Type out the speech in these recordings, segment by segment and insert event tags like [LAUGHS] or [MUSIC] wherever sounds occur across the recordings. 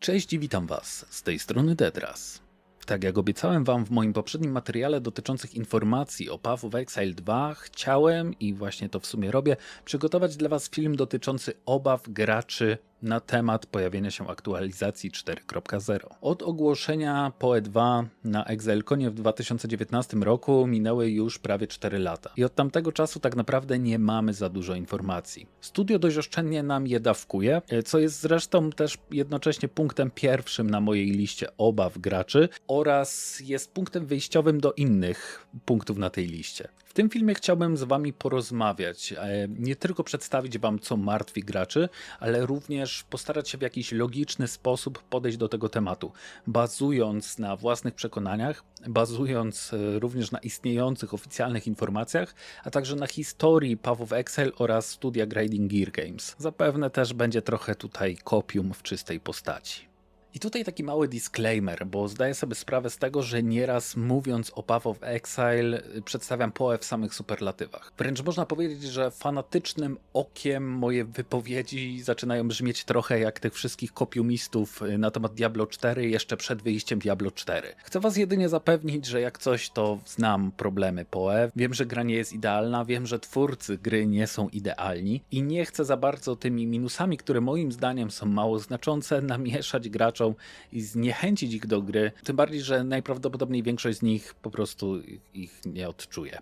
Cześć i witam Was, z tej strony Dedras. Tak jak obiecałem Wam w moim poprzednim materiale dotyczących informacji o Path of Exile 2, chciałem i właśnie to w sumie robię, przygotować dla Was film dotyczący obaw graczy na temat pojawienia się aktualizacji 4.0. Od ogłoszenia PoE 2 na ExileConie w 2019 roku minęły już prawie 4 lata i od tamtego czasu tak naprawdę nie mamy za dużo informacji. Studio dość oszczędnie nam je dawkuje, co jest zresztą też jednocześnie punktem pierwszym na mojej liście obaw graczy oraz jest punktem wyjściowym do innych punktów na tej liście. W tym filmie chciałbym z Wami porozmawiać, e, nie tylko przedstawić Wam, co martwi graczy, ale również postarać się w jakiś logiczny sposób podejść do tego tematu, bazując na własnych przekonaniach, bazując e, również na istniejących oficjalnych informacjach, a także na historii of Excel oraz studia Grading Gear Games. Zapewne też będzie trochę tutaj kopium w czystej postaci. I tutaj taki mały disclaimer, bo zdaję sobie sprawę z tego, że nieraz mówiąc o Path of Exile przedstawiam PoE w samych superlatywach. Wręcz można powiedzieć, że fanatycznym okiem moje wypowiedzi zaczynają brzmieć trochę jak tych wszystkich kopiumistów na temat Diablo 4 jeszcze przed wyjściem Diablo 4. Chcę was jedynie zapewnić, że jak coś to znam problemy PoE, wiem, że gra nie jest idealna, wiem, że twórcy gry nie są idealni i nie chcę za bardzo tymi minusami, które moim zdaniem są mało znaczące, namieszać graczy i zniechęcić ich do gry, tym bardziej, że najprawdopodobniej większość z nich po prostu ich nie odczuje.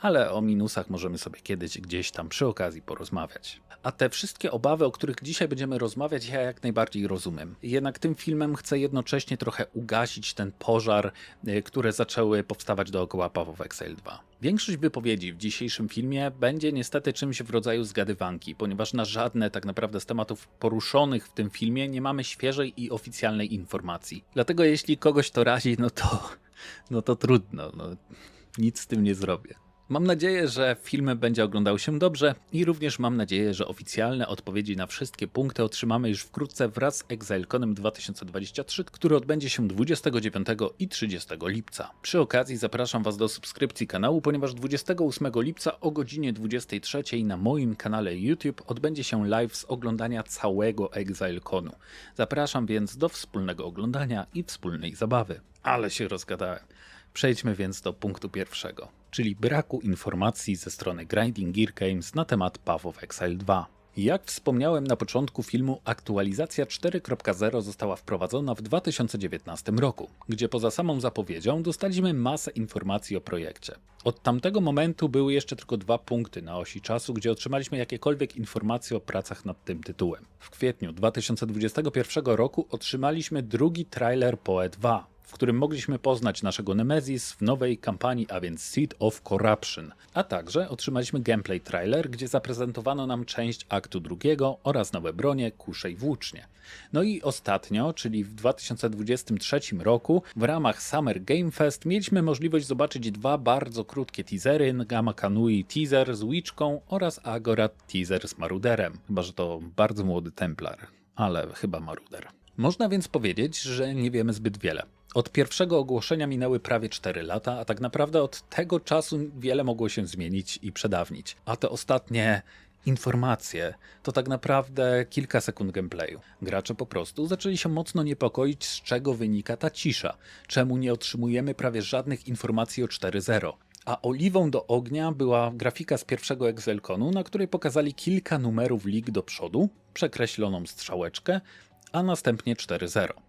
Ale o minusach możemy sobie kiedyś gdzieś tam przy okazji porozmawiać. A te wszystkie obawy, o których dzisiaj będziemy rozmawiać, ja jak najbardziej rozumiem. Jednak tym filmem chcę jednocześnie trochę ugasić ten pożar, y, które zaczęły powstawać dookoła of Exile 2. Większość wypowiedzi w dzisiejszym filmie będzie niestety czymś w rodzaju zgadywanki, ponieważ na żadne tak naprawdę z tematów poruszonych w tym filmie nie mamy świeżej i oficjalnej informacji. Dlatego jeśli kogoś to razi, no to, no to trudno, no, nic z tym nie zrobię. Mam nadzieję, że film będzie oglądał się dobrze i również mam nadzieję, że oficjalne odpowiedzi na wszystkie punkty otrzymamy już wkrótce wraz z ExileConem 2023, który odbędzie się 29 i 30 lipca. Przy okazji zapraszam Was do subskrypcji kanału, ponieważ 28 lipca o godzinie 23 na moim kanale YouTube odbędzie się live z oglądania całego ExileConu. Zapraszam więc do wspólnego oglądania i wspólnej zabawy. Ale się rozgadałem. Przejdźmy więc do punktu pierwszego, czyli braku informacji ze strony Grinding Gear Games na temat Path of Exile 2. Jak wspomniałem na początku filmu, aktualizacja 4.0 została wprowadzona w 2019 roku, gdzie poza samą zapowiedzią dostaliśmy masę informacji o projekcie. Od tamtego momentu były jeszcze tylko dwa punkty na osi czasu, gdzie otrzymaliśmy jakiekolwiek informacje o pracach nad tym tytułem. W kwietniu 2021 roku otrzymaliśmy drugi trailer PoE 2, w którym mogliśmy poznać naszego Nemesis w nowej kampanii, a więc Seed of Corruption. A także otrzymaliśmy gameplay trailer, gdzie zaprezentowano nam część aktu drugiego oraz nowe bronie, kusze i włócznie. No i ostatnio, czyli w 2023 roku, w ramach Summer Game Fest mieliśmy możliwość zobaczyć dwa bardzo krótkie teasery, Gama Kanui teaser z Witchką oraz Agorat teaser z Maruderem. Chyba, że to bardzo młody Templar, ale chyba Maruder. Można więc powiedzieć, że nie wiemy zbyt wiele. Od pierwszego ogłoszenia minęły prawie 4 lata, a tak naprawdę od tego czasu wiele mogło się zmienić i przedawnić. A te ostatnie informacje to tak naprawdę kilka sekund gameplayu. Gracze po prostu zaczęli się mocno niepokoić, z czego wynika ta cisza. Czemu nie otrzymujemy prawie żadnych informacji o 4.0. A oliwą do ognia była grafika z pierwszego Excelconu, na której pokazali kilka numerów lig do przodu, przekreśloną strzałeczkę, a następnie 4.0.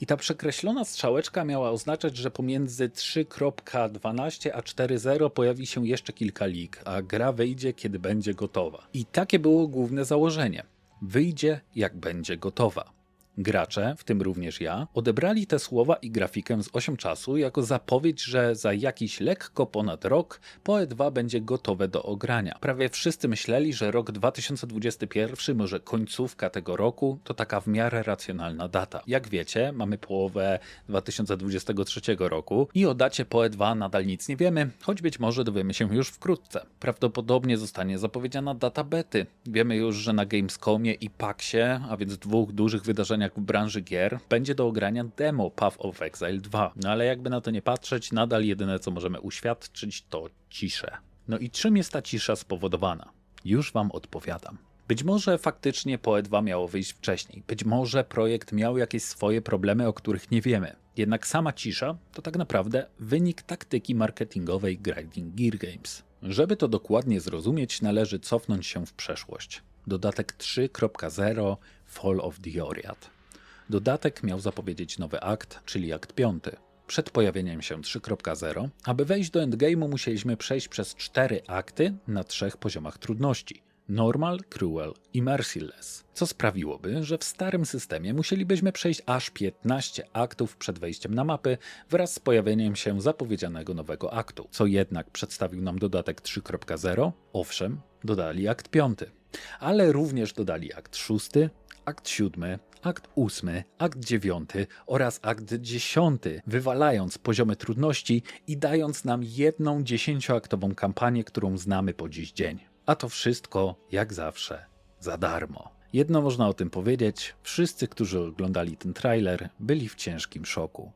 I ta przekreślona strzałeczka miała oznaczać, że pomiędzy 3.12 a 4.0 pojawi się jeszcze kilka lig, a gra wyjdzie, kiedy będzie gotowa. I takie było główne założenie. Wyjdzie, jak będzie gotowa. Gracze, w tym również ja, odebrali te słowa i grafikę z 8 czasu jako zapowiedź, że za jakiś lekko ponad rok PoE 2 będzie gotowe do ogrania. Prawie wszyscy myśleli, że rok 2021, może końcówka tego roku, to taka w miarę racjonalna data. Jak wiecie, mamy połowę 2023 roku i o dacie PoE 2 nadal nic nie wiemy, choć być może dowiemy się już wkrótce. Prawdopodobnie zostanie zapowiedziana data bety. Wiemy już, że na Gamescomie i PAXie, a więc dwóch dużych wydarzeniach jak w branży gier, będzie do ogrania demo Path of Exile 2. No ale jakby na to nie patrzeć, nadal jedyne co możemy uświadczyć to ciszę. No i czym jest ta cisza spowodowana? Już wam odpowiadam. Być może faktycznie PoE 2 miało wyjść wcześniej, być może projekt miał jakieś swoje problemy, o których nie wiemy. Jednak sama cisza to tak naprawdę wynik taktyki marketingowej Grinding Gear Games. Żeby to dokładnie zrozumieć, należy cofnąć się w przeszłość. Dodatek 3.0 Fall of the Oriat. Dodatek miał zapowiedzieć nowy akt, czyli akt 5. Przed pojawieniem się 3.0, aby wejść do endgame'u musieliśmy przejść przez cztery akty na trzech poziomach trudności. Normal, Cruel i Merciless, co sprawiłoby, że w starym systemie musielibyśmy przejść aż 15 aktów przed wejściem na mapy wraz z pojawieniem się zapowiedzianego nowego aktu. Co jednak przedstawił nam dodatek 3.0, owszem, dodali akt 5, ale również dodali akt 6, akt 7, akt 8, akt 9 oraz akt 10, wywalając poziomy trudności i dając nam jedną dziesięcioaktową kampanię, którą znamy po dziś dzień. A to wszystko, jak zawsze, za darmo. Jedno można o tym powiedzieć: wszyscy, którzy oglądali ten trailer, byli w ciężkim szoku.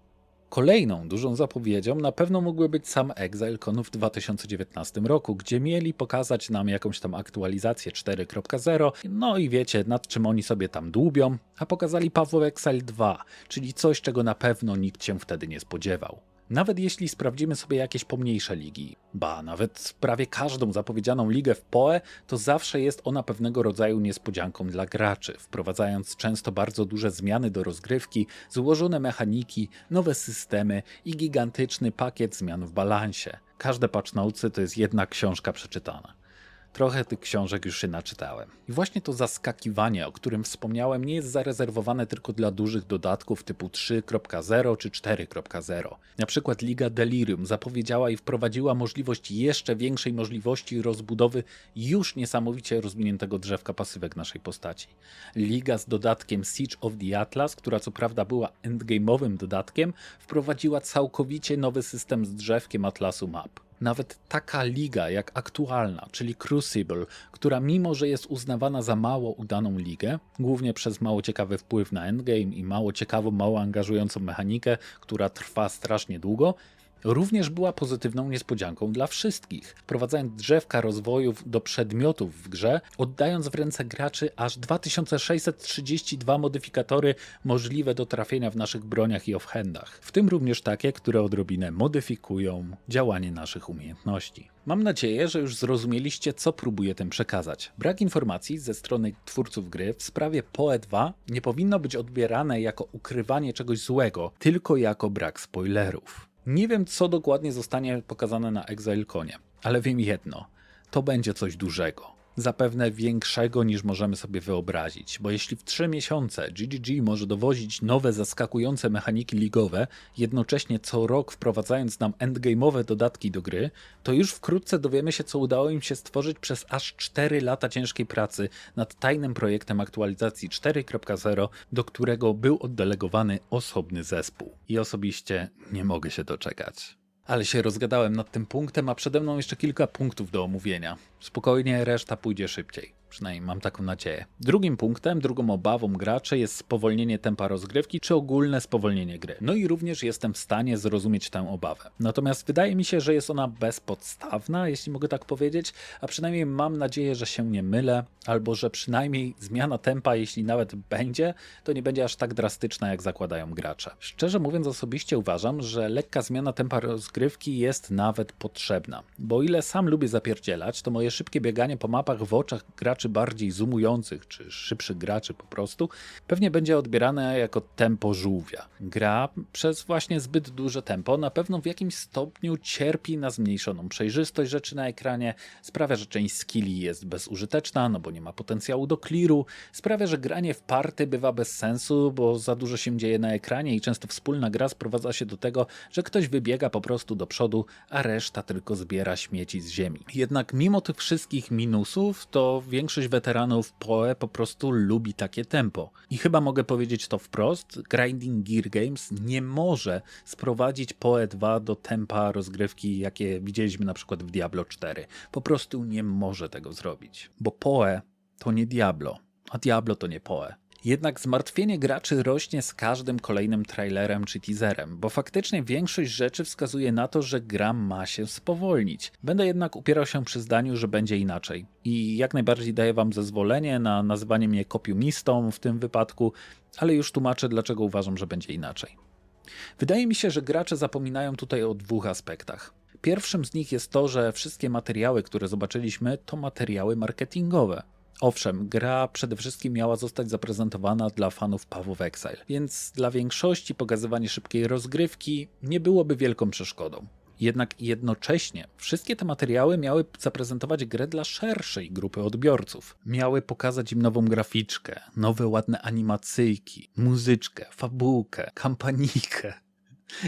Kolejną dużą zapowiedzią na pewno mógłby być sam ExileCon w 2019 roku, gdzie mieli pokazać nam jakąś tam aktualizację 4.0, no i wiecie, nad czym oni sobie tam dłubią, a pokazali Paweł Exile 2, czyli coś, czego na pewno nikt się wtedy nie spodziewał. Nawet jeśli sprawdzimy sobie jakieś pomniejsze ligi, ba, nawet prawie każdą zapowiedzianą ligę w PoE, to zawsze jest ona pewnego rodzaju niespodzianką dla graczy, wprowadzając często bardzo duże zmiany do rozgrywki, złożone mechaniki, nowe systemy i gigantyczny pakiet zmian w balansie. Każde patch to jest jedna książka przeczytana. Trochę tych książek już się naczytałem. I właśnie to zaskakiwanie, o którym wspomniałem, nie jest zarezerwowane tylko dla dużych dodatków typu 3.0 czy 4.0. Na przykład Liga Delirium zapowiedziała i wprowadziła możliwość jeszcze większej możliwości rozbudowy już niesamowicie rozwiniętego drzewka pasywek naszej postaci. Liga z dodatkiem Siege of the Atlas, która co prawda była endgame'owym dodatkiem, wprowadziła całkowicie nowy system z drzewkiem Atlasu Map. Nawet taka liga jak aktualna, czyli Crucible, która mimo, że jest uznawana za mało udaną ligę, głównie przez mało ciekawy wpływ na endgame i mało ciekawą, mało angażującą mechanikę, która trwa strasznie długo, również była pozytywną niespodzianką dla wszystkich, wprowadzając drzewka rozwojów do przedmiotów w grze, oddając w ręce graczy aż 2632 modyfikatory możliwe do trafienia w naszych broniach i offhandach, w tym również takie, które odrobinę modyfikują działanie naszych umiejętności. Mam nadzieję, że już zrozumieliście, co próbuję tym przekazać. Brak informacji ze strony twórców gry w sprawie PoE 2 nie powinno być odbierane jako ukrywanie czegoś złego, tylko jako brak spoilerów. Nie wiem, co dokładnie zostanie pokazane na ExileConie, ale wiem jedno: to będzie coś dużego. Zapewne większego niż możemy sobie wyobrazić, bo jeśli w 3 miesiące GGG może dowozić nowe, zaskakujące mechaniki ligowe, jednocześnie co rok wprowadzając nam endgame'owe dodatki do gry, to już wkrótce dowiemy się, co udało im się stworzyć przez aż 4 lata ciężkiej pracy nad tajnym projektem aktualizacji 4.0, do którego był oddelegowany osobny zespół. I osobiście nie mogę się doczekać. Ale się rozgadałem nad tym punktem, a przede mną jeszcze kilka punktów do omówienia. Spokojnie, reszta pójdzie szybciej. Przynajmniej mam taką nadzieję. Drugim punktem, drugą obawą graczy jest spowolnienie tempa rozgrywki, czy ogólne spowolnienie gry. No i również jestem w stanie zrozumieć tę obawę. Natomiast wydaje mi się, że jest ona bezpodstawna, jeśli mogę tak powiedzieć, a przynajmniej mam nadzieję, że się nie mylę, albo że przynajmniej zmiana tempa, jeśli nawet będzie, to nie będzie aż tak drastyczna, jak zakładają gracze. Szczerze mówiąc, osobiście uważam, że lekka zmiana tempa rozgrywki jest nawet potrzebna, bo o ile sam lubię zapierdzielać, to moje szybkie bieganie po mapach w oczach graczy graczy bardziej zoomujących, czy szybszych graczy po prostu, pewnie będzie odbierane jako tempo żółwia. Gra przez właśnie zbyt duże tempo na pewno w jakimś stopniu cierpi na zmniejszoną przejrzystość rzeczy na ekranie, sprawia, że część skilli jest bezużyteczna, no bo nie ma potencjału do clearu, sprawia, że granie w party bywa bez sensu, bo za dużo się dzieje na ekranie i często wspólna gra sprowadza się do tego, że ktoś wybiega po prostu do przodu, a reszta tylko zbiera śmieci z ziemi. Jednak mimo tych wszystkich minusów, to większość większość weteranów PoE po prostu lubi takie tempo. I chyba mogę powiedzieć to wprost, Grinding Gear Games nie może sprowadzić PoE 2 do tempa rozgrywki, jakie widzieliśmy na przykład w Diablo 4. Po prostu nie może tego zrobić. Bo PoE to nie Diablo, a Diablo to nie PoE. Jednak zmartwienie graczy rośnie z każdym kolejnym trailerem czy teaserem, bo faktycznie większość rzeczy wskazuje na to, że gra ma się spowolnić. Będę jednak upierał się przy zdaniu, że będzie inaczej. I jak najbardziej daję wam zezwolenie na nazywanie mnie kopiumistą w tym wypadku, ale już tłumaczę, dlaczego uważam, że będzie inaczej. Wydaje mi się, że gracze zapominają tutaj o dwóch aspektach. Pierwszym z nich jest to, że wszystkie materiały, które zobaczyliśmy, to materiały marketingowe. Owszem, gra przede wszystkim miała zostać zaprezentowana dla fanów Path Exile, więc dla większości pokazywanie szybkiej rozgrywki nie byłoby wielką przeszkodą. Jednak jednocześnie wszystkie te materiały miały zaprezentować grę dla szerszej grupy odbiorców. Miały pokazać im nową graficzkę, nowe ładne animacyjki, muzyczkę, fabułkę, kampanijkę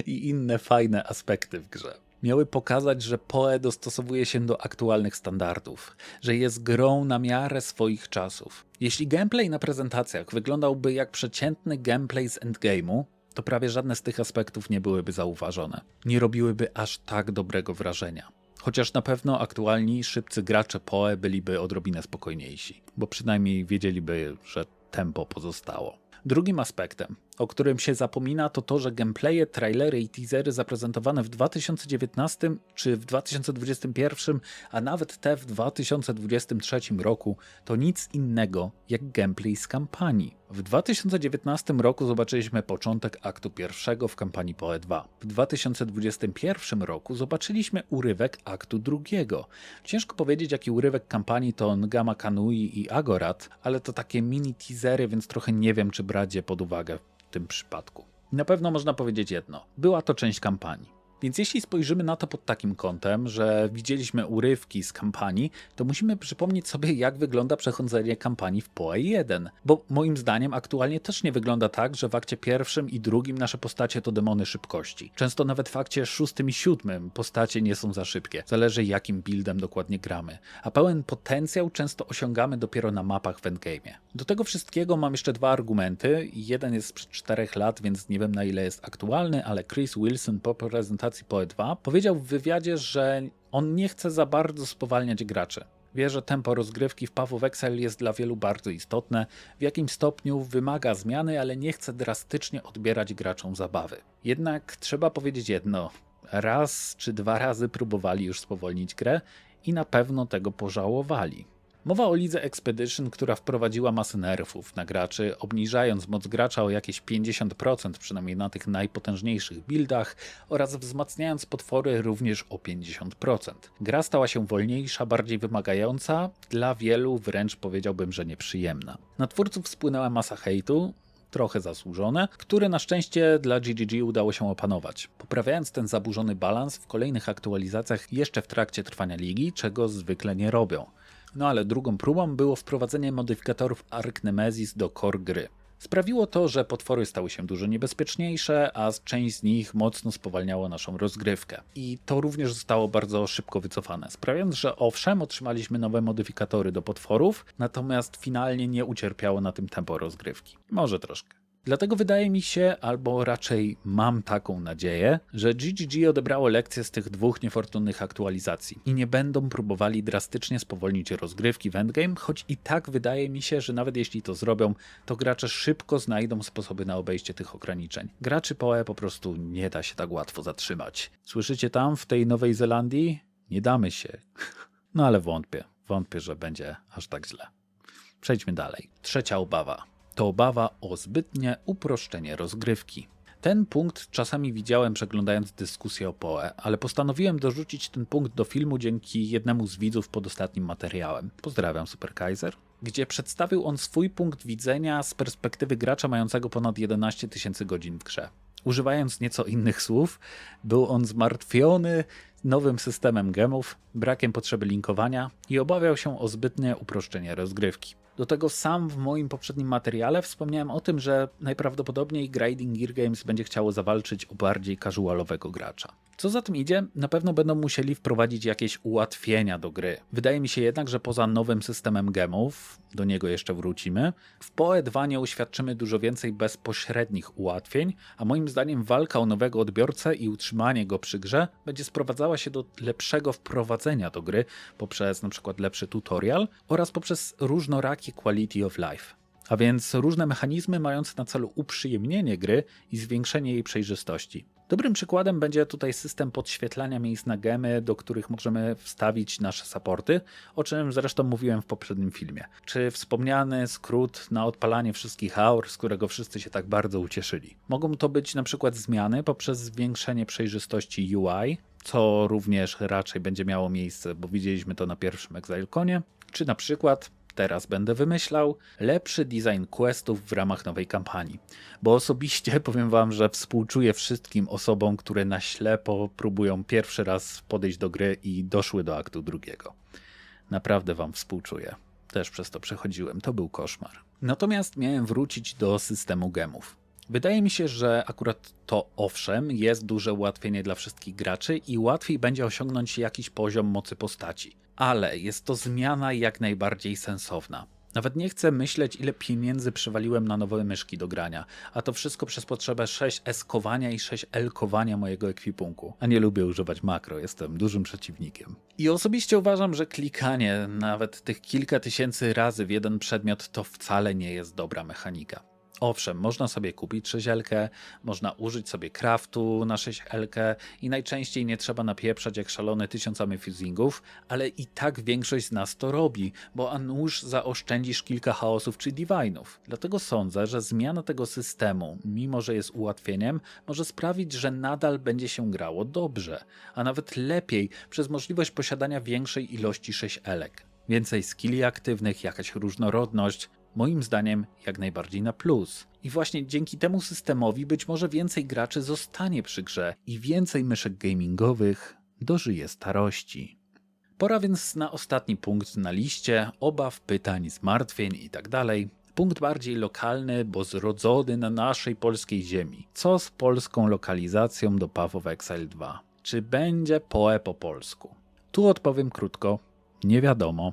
i inne fajne aspekty w grze miały pokazać, że PoE dostosowuje się do aktualnych standardów, że jest grą na miarę swoich czasów. Jeśli gameplay na prezentacjach wyglądałby jak przeciętny gameplay z endgame'u, to prawie żadne z tych aspektów nie byłyby zauważone. Nie robiłyby aż tak dobrego wrażenia. Chociaż na pewno aktualni, szybcy gracze PoE byliby odrobinę spokojniejsi, bo przynajmniej wiedzieliby, że tempo pozostało. Drugim aspektem, o którym się zapomina, to to, że gameplaye, trailery i teasery zaprezentowane w 2019 czy w 2021, a nawet te w 2023 roku, to nic innego jak gameplay z kampanii. W 2019 roku zobaczyliśmy początek aktu pierwszego w kampanii PoE 2. W 2021 roku zobaczyliśmy urywek aktu drugiego. Ciężko powiedzieć, jaki urywek kampanii to Ngama Kanui i Agorat, ale to takie mini teasery, więc trochę nie wiem, czy brać je pod uwagę tym przypadku. Na pewno można powiedzieć jedno: była to część kampanii. Więc jeśli spojrzymy na to pod takim kątem, że widzieliśmy urywki z kampanii, to musimy przypomnieć sobie, jak wygląda przechodzenie kampanii w PoE 1. Bo moim zdaniem aktualnie też nie wygląda tak, że w akcie pierwszym i drugim nasze postacie to demony szybkości. Często nawet w akcie szóstym i siódmym postacie nie są za szybkie. Zależy jakim buildem dokładnie gramy. A pełen potencjał często osiągamy dopiero na mapach w endgame'ie. Do tego wszystkiego mam jeszcze dwa argumenty. Jeden jest sprzed czterech lat, więc nie wiem na ile jest aktualny, ale Chris Wilson po prezentacji prezentacji PoE 2 powiedział w wywiadzie, że on nie chce za bardzo spowalniać graczy. Wie, że tempo rozgrywki w Path of jest dla wielu bardzo istotne, w jakim stopniu wymaga zmiany, ale nie chce drastycznie odbierać graczom zabawy. Jednak trzeba powiedzieć jedno: raz czy dwa razy próbowali już spowolnić grę i na pewno tego pożałowali. Mowa o lidze Expedition, która wprowadziła masę nerfów na graczy, obniżając moc gracza o jakieś 50%, przynajmniej na tych najpotężniejszych buildach, oraz wzmacniając potwory również o 50%. Gra stała się wolniejsza, bardziej wymagająca, dla wielu wręcz powiedziałbym, że nieprzyjemna. Na twórców spłynęła masa hejtu, trochę zasłużone, które na szczęście dla GGG udało się opanować, poprawiając ten zaburzony balans w kolejnych aktualizacjach jeszcze w trakcie trwania ligi, czego zwykle nie robią. No ale drugą próbą było wprowadzenie modyfikatorów Ark Nemesis do core gry. Sprawiło to, że potwory stały się dużo niebezpieczniejsze, a część z nich mocno spowalniało naszą rozgrywkę. I to również zostało bardzo szybko wycofane, sprawiając, że owszem, otrzymaliśmy nowe modyfikatory do potworów, natomiast finalnie nie ucierpiało na tym tempo rozgrywki. Może troszkę. Dlatego wydaje mi się, albo raczej mam taką nadzieję, że GGG odebrało lekcję z tych dwóch niefortunnych aktualizacji i nie będą próbowali drastycznie spowolnić rozgrywki w endgame, choć i tak wydaje mi się, że nawet jeśli to zrobią, to gracze szybko znajdą sposoby na obejście tych ograniczeń. Graczy PoE po prostu nie da się tak łatwo zatrzymać. Słyszycie tam w tej Nowej Zelandii? Nie damy się. [LAUGHS] No ale wątpię, wątpię, że będzie aż tak źle. Przejdźmy dalej. Trzecia obawa to obawa o zbytnie uproszczenie rozgrywki. Ten punkt czasami widziałem przeglądając dyskusję o PoE, ale postanowiłem dorzucić ten punkt do filmu dzięki jednemu z widzów pod ostatnim materiałem. Pozdrawiam Super Kaiser. Gdzie przedstawił on swój punkt widzenia z perspektywy gracza mającego ponad 11 tysięcy godzin w grze. Używając nieco innych słów, był on zmartwiony nowym systemem gemów, brakiem potrzeby linkowania i obawiał się o zbytnie uproszczenie rozgrywki. Do tego sam w moim poprzednim materiale wspomniałem o tym, że najprawdopodobniej Grinding Gear Games będzie chciało zawalczyć o bardziej casualowego gracza. Co za tym idzie, na pewno będą musieli wprowadzić jakieś ułatwienia do gry. Wydaje mi się jednak, że poza nowym systemem gemów, do niego jeszcze wrócimy, w PoE 2 nie uświadczymy dużo więcej bezpośrednich ułatwień, a moim zdaniem walka o nowego odbiorcę i utrzymanie go przy grze będzie sprowadzała się do lepszego wprowadzenia do gry poprzez np. lepszy tutorial oraz poprzez różnorakie quality of life. a więc różne mechanizmy mające na celu uprzyjemnienie gry i zwiększenie jej przejrzystości. Dobrym przykładem będzie tutaj system podświetlania miejsc na gemy, do których możemy wstawić nasze supporty, o czym zresztą mówiłem w poprzednim filmie. Czy wspomniany skrót na odpalanie wszystkich aur, z którego wszyscy się tak bardzo ucieszyli. Mogą to być na przykład zmiany poprzez zwiększenie przejrzystości UI, co również raczej będzie miało miejsce, bo widzieliśmy to na pierwszym ExileConie, czy na przykład teraz będę wymyślał, lepszy design questów w ramach nowej kampanii. Bo osobiście [LAUGHS] powiem wam, że współczuję wszystkim osobom, które na ślepo próbują pierwszy raz podejść do gry i doszły do aktu drugiego. Naprawdę wam współczuję. Też przez to przechodziłem, to był koszmar. Natomiast miałem wrócić do systemu gemów. Wydaje mi się, że akurat to owszem jest duże ułatwienie dla wszystkich graczy i łatwiej będzie osiągnąć jakiś poziom mocy postaci. Ale jest to zmiana jak najbardziej sensowna. Nawet nie chcę myśleć, ile pieniędzy przywaliłem na nowe myszki do grania, a to wszystko przez potrzebę 6S-kowania i 6L-kowania mojego ekwipunku. A nie lubię używać makro, jestem dużym przeciwnikiem. I osobiście uważam, że klikanie nawet tych kilka tysięcy razy w jeden przedmiot to wcale nie jest dobra mechanika. Owszem, można sobie kupić sześcielkę, można użyć sobie craftu na sześcielkę i najczęściej nie trzeba napieprzać jak szalony tysiącami fusingów, ale i tak większość z nas to robi, bo a nuż zaoszczędzisz kilka chaosów czy divinów. Dlatego sądzę, że zmiana tego systemu, mimo że jest ułatwieniem, może sprawić, że nadal będzie się grało dobrze, a nawet lepiej przez możliwość posiadania większej ilości sześcielek. Więcej skilli aktywnych, jakaś różnorodność, moim zdaniem jak najbardziej na plus. I właśnie dzięki temu systemowi być może więcej graczy zostanie przy grze i więcej myszek gamingowych dożyje starości. Pora więc na ostatni punkt na liście obaw, pytań, zmartwień itd. Punkt bardziej lokalny, bo zrodzony na naszej polskiej ziemi. Co z polską lokalizacją do Path of Exile 2? Czy będzie PoE po polsku? Tu odpowiem krótko. Nie wiadomo.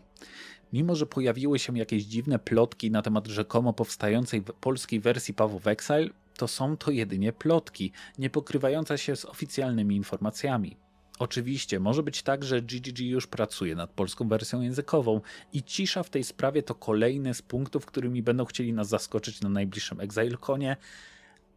Mimo, że pojawiły się jakieś dziwne plotki na temat rzekomo powstającej polskiej wersji of Exile, to są to jedynie plotki, nie pokrywające się z oficjalnymi informacjami. Oczywiście, może być tak, że GGG już pracuje nad polską wersją językową i cisza w tej sprawie to kolejny z punktów, którymi będą chcieli nas zaskoczyć na najbliższym ExileConie,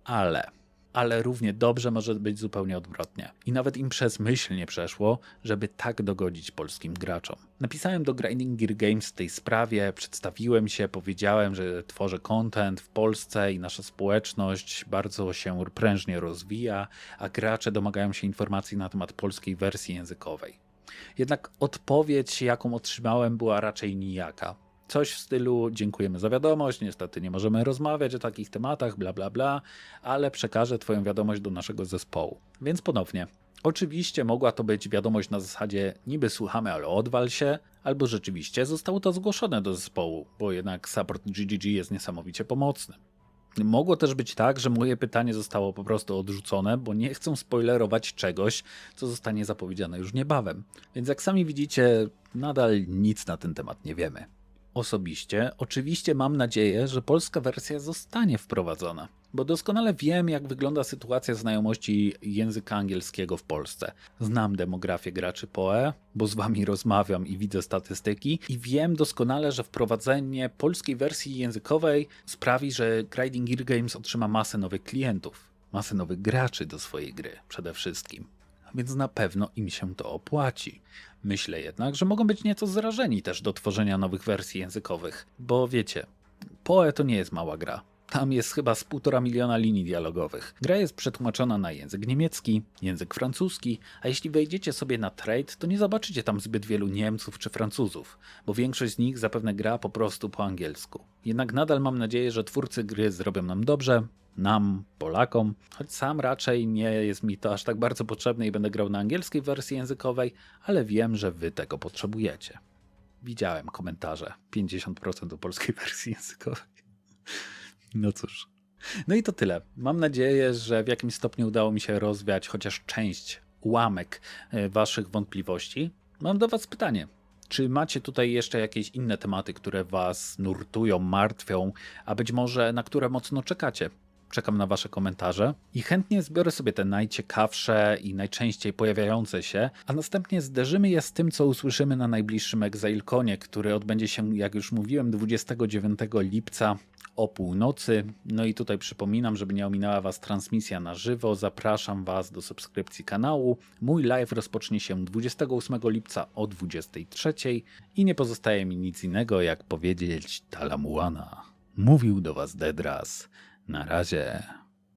ale ale równie dobrze może być zupełnie odwrotnie. I nawet im przez myśl nie przeszło, żeby tak dogodzić polskim graczom. Napisałem do Grinding Gear Games w tej sprawie, przedstawiłem się, powiedziałem, że tworzę content w Polsce i nasza społeczność bardzo się prężnie rozwija, a gracze domagają się informacji na temat polskiej wersji językowej. Jednak odpowiedź, jaką otrzymałem, była raczej nijaka coś w stylu dziękujemy za wiadomość, niestety nie możemy rozmawiać o takich tematach, bla bla bla, ale przekażę Twoją wiadomość do naszego zespołu. Więc ponownie, Oczywiście mogła to być wiadomość na zasadzie niby słuchamy, ale odwal się, albo rzeczywiście zostało to zgłoszone do zespołu, bo jednak support GGG jest niesamowicie pomocny. Mogło też być tak, że moje pytanie zostało po prostu odrzucone, bo nie chcą spoilerować czegoś, co zostanie zapowiedziane już niebawem. Więc jak sami widzicie, nadal nic na ten temat nie wiemy. Osobiście, oczywiście mam nadzieję, że polska wersja zostanie wprowadzona, bo doskonale wiem, jak wygląda sytuacja znajomości języka angielskiego w Polsce. Znam demografię graczy PoE, bo z wami rozmawiam i widzę statystyki, i wiem doskonale, że wprowadzenie polskiej wersji językowej sprawi, że Grinding Gear Games otrzyma masę nowych klientów, masę nowych graczy do swojej gry przede wszystkim więc na pewno im się to opłaci. Myślę jednak, że mogą być nieco zrażeni też do tworzenia nowych wersji językowych, bo wiecie, Poe to nie jest mała gra. Tam jest chyba z półtora miliona linii dialogowych. Gra jest przetłumaczona na język niemiecki, język francuski, a jeśli wejdziecie sobie na trade, to nie zobaczycie tam zbyt wielu Niemców czy Francuzów, bo większość z nich zapewne gra po prostu po angielsku. Jednak nadal mam nadzieję, że twórcy gry zrobią nam dobrze, nam, Polakom, choć sam raczej nie jest mi to aż tak bardzo potrzebne i będę grał na angielskiej wersji językowej, ale wiem, że wy tego potrzebujecie. Widziałem komentarze 50% do polskiej [LAUGHS] wersji językowej. No cóż. No i to tyle. Mam nadzieję, że w jakimś stopniu udało mi się rozwiać chociaż część, ułamek e, waszych wątpliwości. Mam do was pytanie. Czy macie tutaj jeszcze jakieś inne tematy, które was nurtują, martwią, a być może na które mocno czekacie? Czekam na Wasze komentarze i chętnie zbiorę sobie te najciekawsze i najczęściej pojawiające się, a następnie zderzymy je z tym, co usłyszymy na najbliższym ExileConie, który odbędzie się, jak już mówiłem, 29 lipca o północy. No i tutaj przypominam, żeby nie ominęła Was transmisja na żywo, zapraszam Was do subskrypcji kanału. Mój live rozpocznie się 28 lipca o 23 i nie pozostaje mi nic innego jak powiedzieć Talamuana. Mówił do Was Dedras. Na razie.